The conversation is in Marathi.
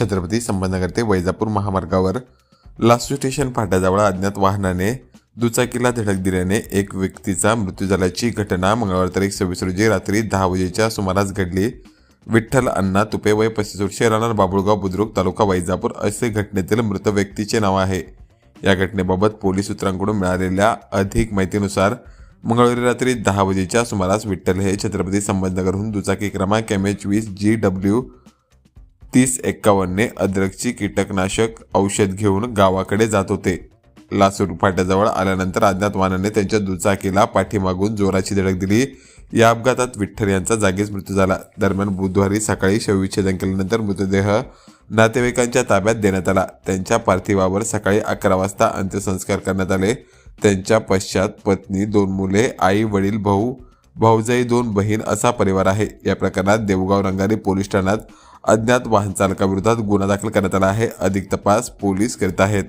छत्रपती संभाजीनगर ते वैजापूर महामार्गावर लासू स्टेशन फाट्याजवळ अज्ञात वाहनाने दुचाकीला धडक दिल्याने एक व्यक्तीचा मृत्यू झाल्याची घटना मंगळवार तारीख सव्वीस रोजी रात्री दहा वाजेच्या सुमारास घडली. विठ्ठल अण्णा तुपे वय पस्तीस वर्षे राहणार बाबुळगाव बुद्रुक तालुका वैजापूर असे घटनेतील मृत व्यक्तीचे नाव आहे. या घटनेबाबत पोलीस सूत्रांकडून मिळालेल्या अधिक माहितीनुसार मंगळवारी रात्री दहा वाजेच्या सुमारास विठ्ठल हे छत्रपती संभाजीनगरहून दुचाकी क्रमांक एम एच वीस जी डब्ल्यू तीस एक्कावन्नने अद्रकची कीटकनाशक औषध घेऊन गावाकडे जात होते. लासूर फाट्याजवळ आल्यानंतर अज्ञात वाहनाने त्यांच्या दुचाकीला पाठीमागून जोराची धडक दिली. या अपघातात विठ्ठल यांचा जागीच मृत्यू झाला. दरम्यान बुधवारी सकाळी शवविच्छेदन केल्यानंतर मृतदेह नातेवाईकांच्या ताब्यात देण्यात आला. त्यांच्या पार्थिवावर सकाळी अकरा वाजता अंत्यसंस्कार करण्यात आले. त्यांच्या पश्चात पत्नी दोन मुले आई वडील भाऊ भाऊजाई दोन बहीण असा परिवार आहे. या प्रकरणात देवगाव रंगारी पोलीस ठाण्यात अज्ञात वाहन चालकाविरोधात गुन्हा दाखल करण्यात आला आहे. अधिक तपास पोलीस करीत आहेत.